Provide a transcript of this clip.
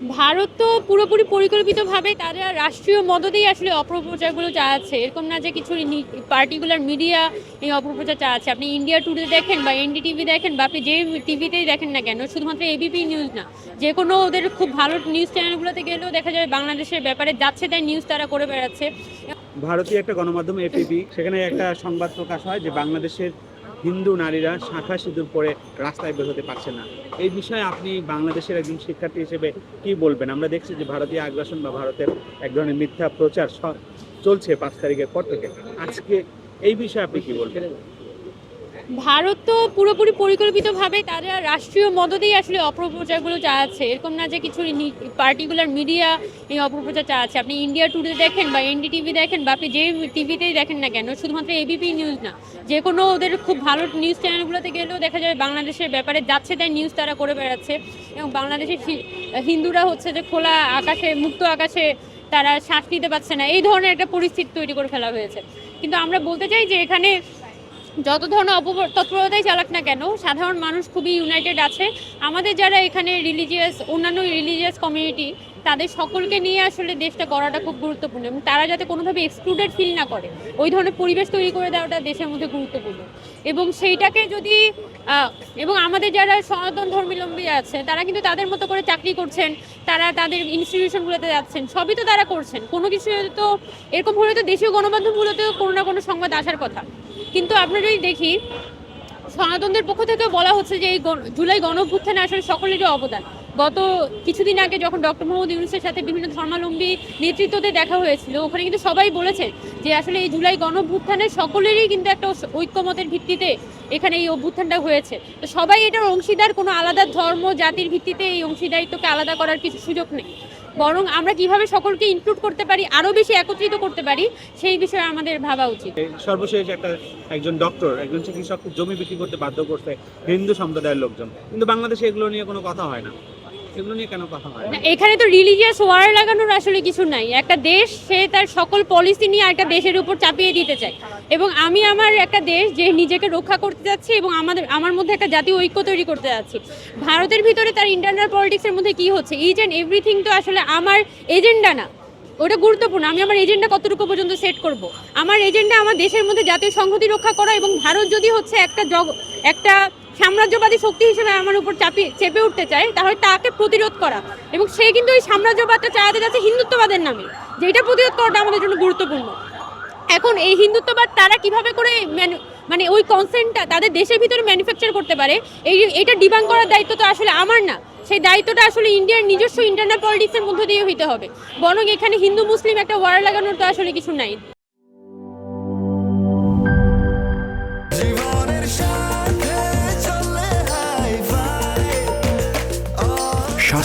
ভারত তো পুরোপুরি পরিকল্পিতভাবে তারা রাষ্ট্রীয় মদতেই আসলে অপপ্রচারগুলো চালাচ্ছে। এরকম না যে কিছু পার্টিকুলার মিডিয়া এই অপপ্রচার চালাচ্ছে। আপনি ইন্ডিয়া টুডে দেখেন বা এনডিটিভি দেখেন বা আপনি যে টিভিতেই দেখেন না কেন, শুধুমাত্র এবিপি নিউজ না। যে কোনো ওদের খুব ভালো নিউজ চ্যানেলগুলোতে গেলেও দেখা যাবে বাংলাদেশের ব্যাপারে যাচ্ছে তাই নিউজ তারা করে বেড়াচ্ছে। ভারতীয় একটা গণমাধ্যম এপিপি সেখানে একটা সংবাদ প্রকাশ হয় যে বাংলাদেশের হিন্দু নারীরা শাঁখা সিঁদুর পরে রাস্তায় বের হতে পারছে না। এই বিষয়ে আপনি বাংলাদেশের একজন শিক্ষার্থী হিসেবে কি বলবেন? আমরা দেখছি যে ভারতীয় আগ্রাসন বা ভারতের এক ধরনের মিথ্যা প্রচার চলছে পাঁচ তারিখের পর থেকে। আজকে এই বিষয়ে আপনি কি বলবেন? ভারত তো পুরোপুরি পরিকল্পিতভাবে তারা রাষ্ট্রীয় মদতেই আসলে অপপ্রচারগুলো চালাচ্ছে। এরকম না যে কিছু পার্টিকুলার মিডিয়া এই অপপ্রচার চালাচ্ছে। আপনি ইন্ডিয়া টুডে দেখেন বা এনডিটিভি দেখেন বা আপনি যে টিভিতেই দেখেন না কেন, শুধুমাত্র এবিপি নিউজ না। যে কোনো ওদের খুব ভালো নিউজ চ্যানেলগুলোতে গেলেও দেখা যাবে বাংলাদেশের ব্যাপারে যাচ্ছে তাই নিউজ তারা করে বেড়াচ্ছে এবং বাংলাদেশের হিন্দুরা হচ্ছে যে খোলা আকাশে, মুক্ত আকাশে তারা শ্বাস নিতে পারছে না। এই ধরনের একটা পরিস্থিতি তৈরি করে ফেলা হয়েছে। কিন্তু আমরা বলতে চাই যে এখানে যত ধরনের অপতৎপরতাই চালাক না কেন, সাধারণ মানুষ খুবই ইউনাইটেড আছে। আমাদের যারা এখানে রিলিজিয়াস অন্যান্য রিলিজিয়াস কমিউনিটি তাদের সকলকে নিয়ে আসলে দেশটা করাটা খুব গুরুত্বপূর্ণ এবং তারা যাতে কোনোভাবে এক্সক্লুডেড ফিল না করে, ওই ধরনের পরিবেশ তৈরি করে দেওয়াটা দেশের মধ্যে গুরুত্বপূর্ণ। এবং সেইটাকে যদি এবং আমাদের যারা সনাতন ধর্মীলম্বী আছে, তারা কিন্তু তাদের মতো করে চাকরি করছেন, তারা তাদের ইনস্টিটিউশনগুলোতে যাচ্ছেন, সবই তো তারা করছেন। কোনো কিছু তো এরকম হলে তো দেশীয় গণমাধ্যমগুলোতেও কোনো না কোনো সংবাদ আসার কথা। কিন্তু আমরা যদি দেখি। সনাতনদের পক্ষ থেকে বলা হচ্ছে যে এই জুলাই গণঅভ্যুত্থানে আসলে সকলেরই অবদান। গত কিছুদিন আগে যখন ডক্টর মোহাম্মদ ইউনুসের সাথে বিভিন্ন ধর্মাবলম্বী নেতৃত্বতে দেখা হয়েছিল, ওখানে কিন্তু সবাই বলেছে যে আসলে এই জুলাই গণঅভ্যুত্থানে সকলেরই কিন্তু একটা ঐক্যমতের ভিত্তিতে এখানে এই অভ্যুত্থানটা হয়েছে। তো সবাই এটার অংশীদার, কোনো আলাদা ধর্ম, জাতির ভিত্তিতে এই অংশীদারিত্বকে আলাদা করার কিছু সুযোগ নেই। বরং আমরা কীভাবে সকলকে ইনক্লুড করতে পারি, আরও বেশি একত্রিত করতে পারি, সেই বিষয়ে আমাদের ভাবা উচিত। সর্বশেষ একটা একজন ডক্টর একজন চিকিৎসক জমি বিক্রি করতে বাধ্য করছে হিন্দু সম্প্রদায়ের লোকজন। কিন্তু বাংলাদেশে এগুলো নিয়ে কোনো কথা হয় না। এখানে তো রিলিজিয়াস ওয়ার লাগানোর আসলে কিছু নাই। একটা দেশ, সে তার সকল পলিসি নিয়ে একটা দেশের উপর চাপিয়ে দিতে চায়। এবং আমি আমার একটা দেশ যে নিজেকে রক্ষা করতে যাচ্ছি এবং আমাদের, আমার মধ্যে একটা জাতীয় ঐক্য তৈরি করতে যাচ্ছি। ভারতের ভিতরে তার ইন্টারনাল পলিটিক্সের মধ্যে কি হচ্ছে? ইচ অ্যান্ড এভরিথিং তো আসলে আমার এজেন্ডা না। ওটা গুরুত্বপূর্ণ। আমি আমার এজেন্ডা কতটুকু পর্যন্ত সেট করব? আমার এজেন্ডা আমার দেশের মধ্যে জাতীয় সংহতি রক্ষা করা এবং ভারত যদি হচ্ছে একটা জগ, একটা সাম্রাজ্যবাদী শক্তি হিসেবে আমার উপর চাপিয়ে চেপে উঠতে চায়, তাহলে তাকে প্রতিরোধ করা। এবং সে কিন্তু ওই সাম্রাজ্যবাদটা চালাতে যাচ্ছে হিন্দুত্ববাদের নামে যেটা প্রতিরোধ করাটা আমাদের জন্য গুরুত্বপূর্ণ। এখন এই হিন্দুত্ববাদ তারা কীভাবে করে মানে ওই কনসেন্টটা তাদের দেশের ভিতরে ম্যানুফ্যাকচার করতে পারে, এই এটা ডিবাং করার দায়িত্ব তো আসলে আমার না। সেই দায়িত্বটা আসলে ইন্ডিয়ার নিজস্ব ইন্টারনাল পলিটিক্সের মধ্য দিয়ে হইতে হবে। বরং এখানে হিন্দু, মুসলিম একটা ওয়ার লাগানোর তো আসলে কিছু নাই।